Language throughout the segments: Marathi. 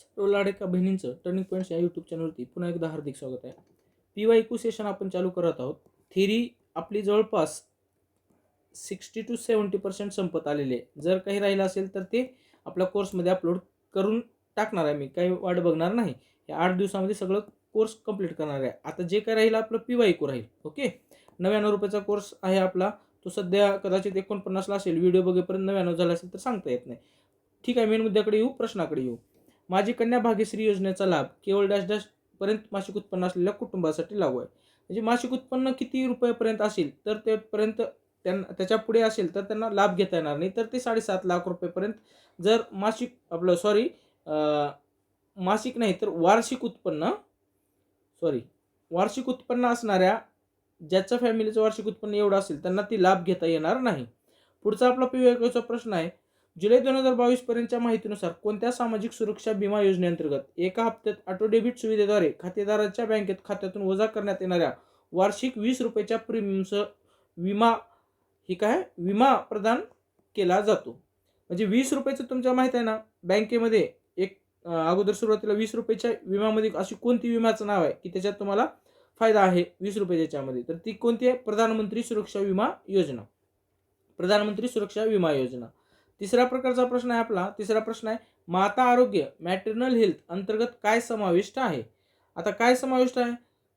सर्व लाडेका बहिणींचं टर्निंग पॉईंट्स या यूट्यूब चॅनलवरती पुन्हा एकदा हार्दिक स्वागत आहे. पी वाय क्यू सेशन आपण चालू करत आहोत. थेरी आपली जवळपास सिक्स्टी टू सेवन्टी पर्सेंट संपत आलेली आहे. जर काही राहिलं असेल तर ते आपल्या कोर्समध्ये अपलोड करून टाकणार आहे मी. काही वाट बघणार नाही. या आठ दिवसामध्ये सगळं कोर्स कंप्लीट करणार आहे. आता जे काय राहील आपलं पी वाय क्यू राहील. ओके नव्याण्णव रुपयाचा कोर्स आहे आपला. तो सध्या कदाचित एकोणपन्नासला असेल. व्हिडिओ बघेपर्यंत नव्याण्णव झाला असेल तर सांगता येत नाही. ठीक आहे मेन मुद्द्याकडे येऊ प्रश्नाकडे येऊ. माझी कन्या भाग्यश्री योजनेचा लाभ केवळ डॅश डॅश पर्यंत मासिक उत्पन्न असलेल्या कुटुंबासाठी लागू आहे. म्हणजे मासिक उत्पन्न किती रुपयापर्यंत असेल तर तेपर्यंत त्यांना त्याच्या पुढे असेल तर त्यांना लाभ घेता येणार नाही. तर ते साडेसात लाख रुपयेपर्यंत जर मासिक आपलं सॉरी मासिक नाही तर वार्षिक उत्पन्न सॉरी वार्षिक उत्पन्न असणाऱ्या ज्याचं फॅमिलीचं वार्षिक उत्पन्न एवढं असेल त्यांना ती लाभ घेता येणार नाही. पुढचा आपला पी प्रश्न आहे जुलै दोन हजार बावीस पर्यंतच्या माहितीनुसार कोणत्या सामाजिक सुरक्षा विमा योजनेअंतर्गत एका हप्त्यात ऑटो डेबिट सुविधेद्वारे खातेदाराच्या बँकेत खात्यातून वजा करण्यात येणाऱ्या वार्षिक वीस रुपयाच्या प्रीमियमसह विमा ही काय? विमा प्रदान केला जातो. म्हणजे वीस रुपयाचं तुमच्या माहीत आहे ना? बँकेमध्ये एक अगोदर सुरुवातीला वीस रुपयाच्या विमामध्ये अशी कोणती विम्याचं नाव आहे की त्याच्यात तुम्हाला फायदा आहे वीस रुपये याच्यामध्ये? तर ती कोणती आहे? प्रधानमंत्री सुरक्षा विमा योजना. प्रधानमंत्री सुरक्षा विमा योजना. तिसरा प्रकारचा प्रश्न आहे आपला. तिसरा प्रश्न आहे माता आरोग्य मॅटर्नल हेल्थ अंतर्गत काय समाविष्ट आहे? आता काय समाविष्ट आहे?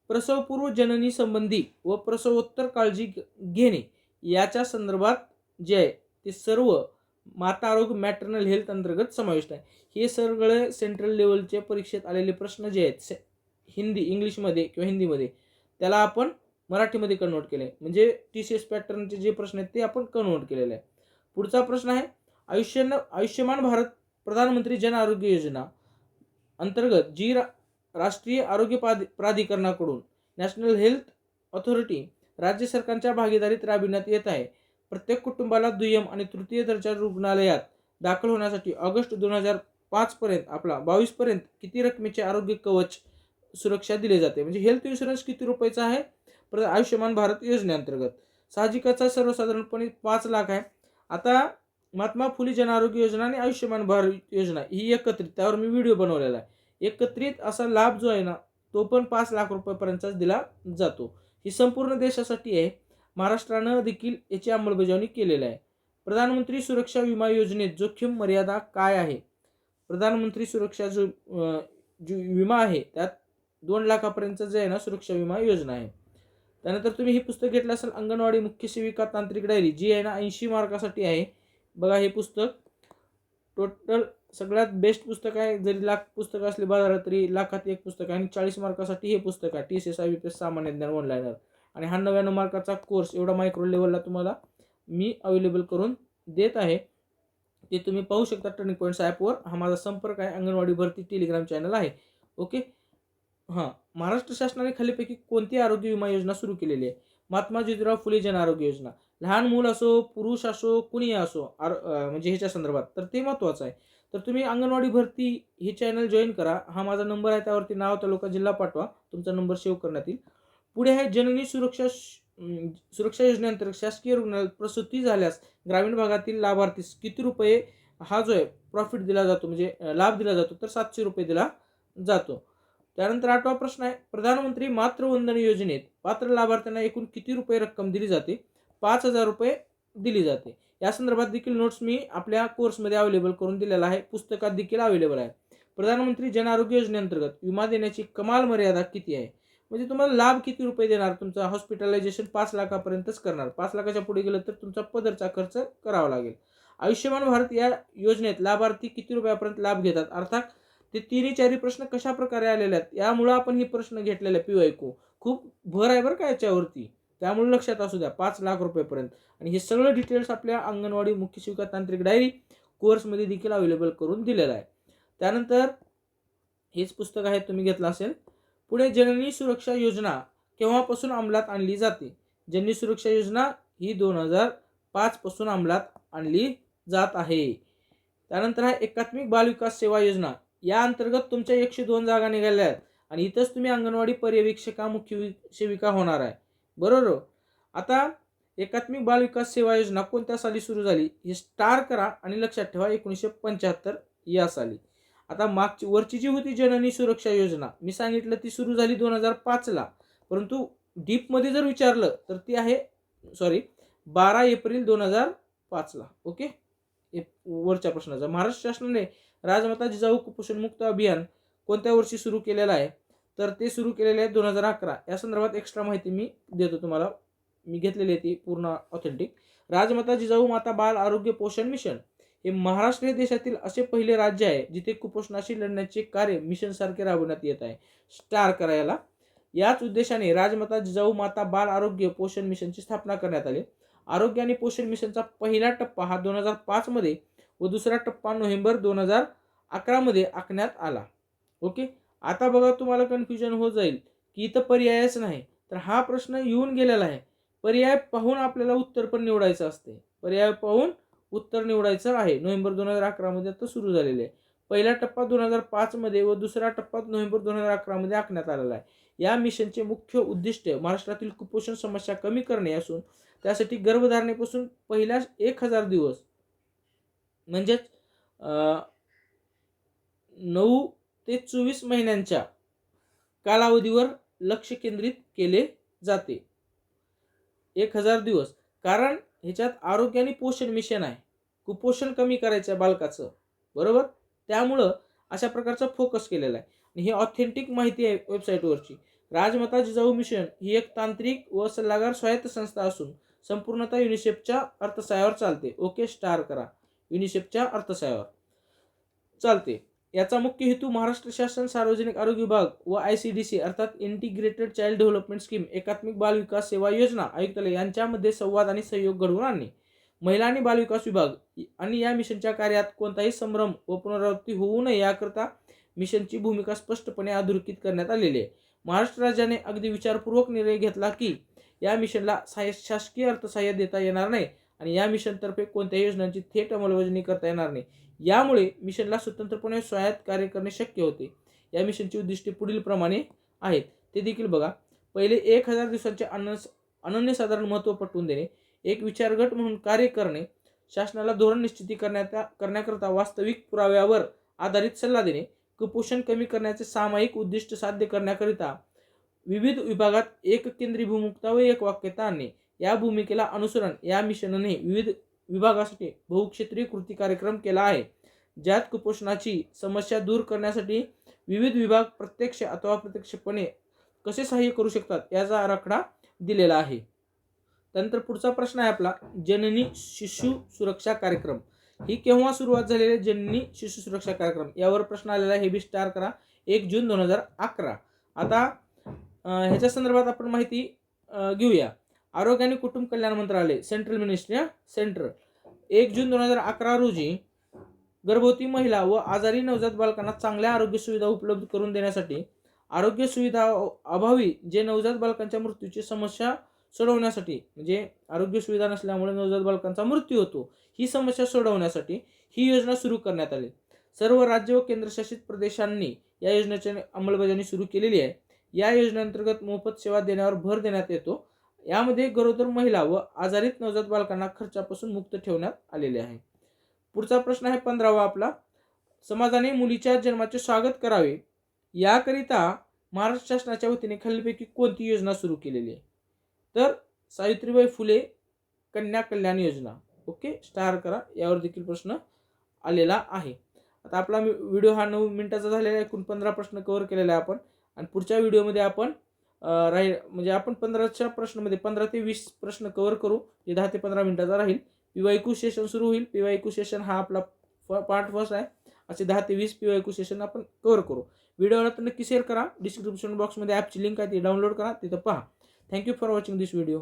प्रसवपूर्व जननी संबंधी व प्रसवोत्तर काळजी घ- घेणे. याच्या संदर्भात जे आहे ते सर्व माता आरोग्य मॅटर्नल हेल्थ अंतर्गत समाविष्ट आहे. हे सगळे सेंट्रल लेवलचे परीक्षेत आलेले प्रश्न जे आहेत से- हिंदी इंग्लिशमध्ये किंवा हिंदीमध्ये त्याला आपण मराठीमध्ये कन्वर्ट केले म्हणजे टी सी एस पॅटर्नचे जे प्रश्न आहेत ते आपण कन्वर्ट केलेले आहे. पुढचा प्रश्न आहे आयुष्य आयुष्यमान भारत प्रधानमंत्री जन आरोग्य योजना अंतर्गत जी रा राष्ट्रीय आरोग्य प्राधि प्राधिकरणाकडून नॅशनल हेल्थ ऑथॉरिटी राज्य सरकारच्या भागीदारीत राबविण्यात येत आहे. प्रत्येक कुटुंबाला दुय्यम आणि तृतीय दर्जा रुग्णालयात दाखल होण्यासाठी ऑगस्ट दोन हजार पाचपर्यंत आपला बावीसपर्यंत किती रकमेचे आरोग्य कवच सुरक्षा दिले जाते? म्हणजे हेल्थ इन्शुरन्स किती रुपयाचा आहे? प्र आयुष्यमान भारत योजनेअंतर्गत. साहजिकाचा सर्वसाधारणपणे पाच लाख आहे. आता महात्मा फुले जन आरोग्य योजना आणि आयुष्यमान भारत योजना ही एकत्रित त्यावर मी व्हिडिओ बनवलेला आहे. एकत्रित असा लाभ जो आहे ना तो पण पाच लाख रुपयापर्यंतचाच दिला जातो. ही संपूर्ण देशासाठी आहे. महाराष्ट्रानं देखील याची अंमलबजावणी केलेली आहे. प्रधानमंत्री सुरक्षा विमा योजनेत जोखीम मर्यादा काय आहे? प्रधानमंत्री सुरक्षा जो जो विमा आहे त्यात दोन लाखापर्यंत जे आहे ना सुरक्षा विमा योजना आहे. त्यानंतर तुम्ही हे पुस्तक घेतलं असेल अंगणवाडी मुख्य सेविका तांत्रिक डायरी जी आहे ना ऐंशी मार्कासाठी आहे. बघा हे पुस्तक. टोटल सगळ्यात बेस्ट पुस्तक आहे. जरी लाख पुस्तकं असली बाजारात तरी लाखात एक पुस्तक आहे. आणि चाळीस मार्कासाठी हे पुस्तक आहे. T C S I P S सामान्य ज्ञान ऑनलाईनर आणि हा नव्याण्णव मार्काचा कोर्स एवढा मायक्रो लेवलला तुम्हाला मी अवेलेबल करून देत आहे. ते तुम्ही पाहू शकता टर्निंग पॉईंट्स ॲपवर हा माझा संपर्क आहे. अंगणवाडी भरती टेलिग्राम चॅनल आहे. ओके हां. महाराष्ट्र शासनाने खालीपैकी कोणती आरोग्य विमा योजना सुरू केलेली आहे? महात्मा ज्योतिराव फुले जन आरोग्य योजना. लहान मूल असो पुरुष असो कुणी असो आर म्हणजे ह्याच्या संदर्भात तर ते महत्त्वाचं आहे. तर तुम्ही अंगणवाडी भरती हे चॅनल जॉईन करा. हा माझा नंबर आहे त्यावरती नाव तालुका जिल्हा पाठवा. तुमचा नंबर सेव्ह करण्यात येईल. पुढे आहे जननी सुरक्षा सुरक्षा योजनेअंतर्गत शासकीय रुग्णालयात प्रसूती झाल्यास ग्रामीण भागातील लाभार्थीस किती रुपये हा जो आहे प्रॉफिट दिला जातो म्हणजे लाभ दिला जातो तर सातशे रुपये दिला जातो. त्यानंतर आठवा प्रश्न आहे प्रधानमंत्री मातृवंदन योजनेत पात्र लाभार्थ्यांना एकूण किती रुपये रक्कम दिली जाते? पाच हजार रुपये दिली जाते. या संदर्भात देखील नोट्स मी आपल्या कोर्समध्ये अवेलेबल करून दिलेला आहे. पुस्तकात देखील अवेलेबल आहे प्रधानमंत्री जन आरोग्य योजनेअंतर्गत विमा देण्याची कमाल मर्यादा किती आहे? म्हणजे तुम्हाला लाभ किती रुपये देणार? तुमचा हॉस्पिटलायझेशन पाच लाखापर्यंतच करणार. पाच लाखाच्या पुढे गेलं तर तुमचा पदरचा खर्च करावा लागेल. आयुष्यमान भारत या योजनेत लाभार्थी किती रुपयापर्यंत लाभ घेतात? अर्थात ते तिन्ही चारी प्रश्न कशा प्रकारे आलेले आहेत? यामुळं आपण हे प्रश्न घेतलेले पी ऐकू. खूप भर आहे बरं का याच्यावरती. त्यामुळे लक्षात असू द्या. पाच लाख रुपयेपर्यंत. आणि हे सगळं डिटेल्स आपल्या अंगणवाडी मुख्य शिविका तांत्रिक डायरी कोर्समध्ये देखील अवेलेबल करून दिलेलं आहे. त्यानंतर हेच पुस्तक आहे तुम्ही घेतलं असेल. पुढे जननी सुरक्षा योजना केव्हापासून अंमलात आणली जाते? जननी सुरक्षा योजना ही दोन हजार पाचपासून अंमलात आणली जात आहे. त्यानंतर आहे एकात्मिक बालविकास सेवा योजना. या अंतर्गत तुमच्या एकशे दोन जागा निघाल्या आहेत. आणि इथंच तुम्ही अंगणवाडी पर्यवेक्षिका मुख्य वि- सेविका होणार आहे. बरोबर? आता एकात्मिक बाल विकास सेवा योजना कोणत्या साली सुरू झाली? हे स्टार करा आणि लक्षात ठेवा एकोणीसशे पंच्याहत्तर या साली. आता मागची वरची जी होती जननी सुरक्षा योजना मी सांगितलं ती सुरू झाली दोन हजार पाचला परंतु डीपमध्ये जर विचारलं तर ती आहे सॉरी बारा एप्रिल दोन हजार पाचला ओके? वरच्या प्रश्नाचा. महाराष्ट्र शासनाने राजमाता जिजाऊ कुपोषणमुक्त अभियान कोणत्या वर्षी सुरू केलेलं आहे? तर ते सुरू केलेले आहे दोन हजार अकरा. या संदर्भात एक्स्ट्रा माहिती मी देतो तुम्हाला. मी घेतलेली आहे ती पूर्ण ऑथेंटिक राजमाता जिजाऊ माता बाल आरोग्य पोषण मिशन हे महाराष्ट्र हे देशातील असे पहिले राज्य आहे जिथे कुपोषणाशी लढण्याचे कार्य मिशन सारखे राबवण्यात येत आहे. स्टार करायला. याच उद्देशाने राजमाता जिजाऊ माता बाल आरोग्य पोषण मिशनची स्थापना करण्यात आली. आरोग्य आणि पोषण मिशनचा पहिला टप्पा हा दोन हजार पाचमध्ये व दुसरा टप्पा नोव्हेंबर दोन हजार अकरामध्ये आखण्यात आला. ओके? आता बघा तुम्हाला कन्फ्युजन होत जाईल की इथं पर्यायच नाही. तर हा प्रश्न येऊन गेलेला आहे. पर्याय पाहून आपल्याला उत्तर पण निवडायचं असते. पर्याय पाहून उत्तर निवडायचं आहे. नोव्हेंबर दोन हजार अकरामध्ये आता सुरू झालेले. आहे पहिला टप्पा दोन हजार पाचमध्ये व दुसरा टप्पा नोव्हेंबर दोन हजार अकरामध्ये आखण्यात आलेला आहे. या मिशनचे मुख्य उद्दिष्ट महाराष्ट्रातील कुपोषण समस्या कमी करणे असून त्यासाठी गर्भधारणेपासून पहिल्या एक हजार दिवस म्हणजेच नऊ ते चोवीस महिन्यांच्या कालावधीवर लक्ष केंद्रित केले जाते. एक हजार दिवस. कारण ह्याच्यात आरोग्य आणि पोषण मिशन आहे. कुपोषण कमी करायचं आहे बालकाचं. बरोबर? त्यामुळं अशा प्रकारचा फोकस केलेला आहे. आणि ही ऑथेंटिक माहिती आहे वेबसाईटवरची. राजमाता जिजाऊ मिशन ही एक तांत्रिक व सल्लागार स्वायत्त संस्था असून संपूर्णतः युनिसेफच्या अर्थसहाय्यावर चालते. ओके? स्टार करा. युनिसेफच्या अर्थसहाय्यावर. चालते याचा मुख्य हेतू महाराष्ट्र शासन सार्वजनिक आरोग्य विभाग व आय सी डी सी अर्थात इंटिग्रेटेड चाइल्ड डेव्हलपमेंट स्कीम एकात्मिक बाल विकास सेवा योजना आयुक्तालय यांच्यामध्ये संवाद आणि सहयोग घडवून आणणे. महिला आणि बालविकास विभाग आणि या मिशनच्या कार्यात कोणताही संभ्रम व पुनरावृत्ती होऊ नये याकरता मिशनची भूमिका स्पष्टपणे अधोरेखित करण्यात आलेली आहे. महाराष्ट्र राज्याने अगदी विचारपूर्वक निर्णय घेतला की या मिशनला शासकीय अर्थसहाय्य देता येणार नाही. आणि या मिशनतर्फे कोणत्याही योजनांची थेट अंमलबजावणी करता येणार नाही. यामुळे मिशनला स्वतंत्रपणे स्वायत्त कार्य करणे शक्य होते. या मिशनची उद्दिष्टे पुढीलप्रमाणे आहेत. ते देखील बघा. पहिले एक हजार दिवसांचे अन्न अनन्यसाधारण महत्त्व पटवून देणे. एक विचारगट म्हणून कार्य करणे. शासनाला धोरण निश्चिती करण्यात करण्याकरता वास्तविक पुराव्यावर आधारित सल्ला देणे. कुपोषण कमी करण्याचे सामायिक उद्दिष्ट साध्य करण्याकरिता विविध विभागात एक केंद्री भूमुक्ता व एक वाक्यता आणणे. या भूमिकेला अनुसरण या मिशनने विविध विभागासाठी बहुक्षेत्रीय कृती कार्यक्रम केला आहे. ज्यात कुपोषणाची समस्या दूर करण्यासाठी विविध विभाग प्रत्यक्ष अथवा अप्रत्यक्षपणे कसे सहाय्य करू शकतात याचा आराखडा दिलेला आहे. त्यानंतर पुढचा प्रश्न आहे आपला जननी शिशु सुरक्षा कार्यक्रम. ही केव्हा सुरुवात झालेली जननी शिशु सुरक्षा कार्यक्रम. यावर प्रश्न आलेला आहे. हे बी स्टार करा. एक जून दोन हजार अकरा. आता ह्याच्या संदर्भात आपण माहिती घेऊया. आरोग्य आणि कुटुंब कल्याण मंत्रालय सेंट्रल मिनिस्ट्री सेंट्रल एक जून दोन हजार अकरा रोजी गर्भवती महिला व आजारी नवजात बालकांना चांगल्या आरोग्य सुविधा उपलब्ध करून देण्यासाठी आरोग्य सुविधा अभावी जे नवजात बालकांच्या मृत्यूची समस्या सोडवण्यासाठी म्हणजे आरोग्य सुविधा नसल्यामुळे नवजात बालकांचा मृत्यू होतो ही समस्या सोडवण्यासाठी ही योजना सुरू करण्यात आली. सर्व राज्य व केंद्रशासित प्रदेशांनी या योजनेची अंमलबजावणी सुरू केलेली आहे. या योजनेअंतर्गत मोफत सेवा देण्यावर भर देण्यात येतो. यामध्ये गरोदर महिला व आजारीत नवजात बालकांना खर्चापासून मुक्त ठेवण्यात आलेले आहे. पुढचा प्रश्न आहे पंधरावा आपला. समाजाने मुलीच्या जन्माचे स्वागत करावे याकरिता महाराष्ट्र शासनाच्या वतीने खालीलपैकी कोणती योजना सुरू केलेली आहे? तर सावित्रीबाई फुले कन्या कल्याण योजना. ओके? स्टार करा. यावर देखील प्रश्न आलेला आहे. आता आपला व्हिडिओ हा नऊ मिनिटाचा झालेला आहे. एकूण पंधरा प्रश्न कव्हर केलेला आहे आपण. आणि पुढच्या व्हिडिओमध्ये आपण राहील. म्हणजे आपण पंधराच्या प्रश्नामध्ये पंधरा ते वीस प्रश्न कव्हर करू. जे दहा ते पंधरा मिनिटाचा राहील. पी वाय सेशन सुरू होईल. पी वाय सेशन हा आपला पार्ट फर्स्ट आहे. असे दहा ते वीस पी वाय सेशन आपण कव्हर करू. व्हिडिओला तर नक्की शेअर करा. डिस्क्रिप्शन बॉक्समध्ये ॲपची लिंक आहे. ती डाउनलोड करा. तिथं पहा. Thank you for watching this video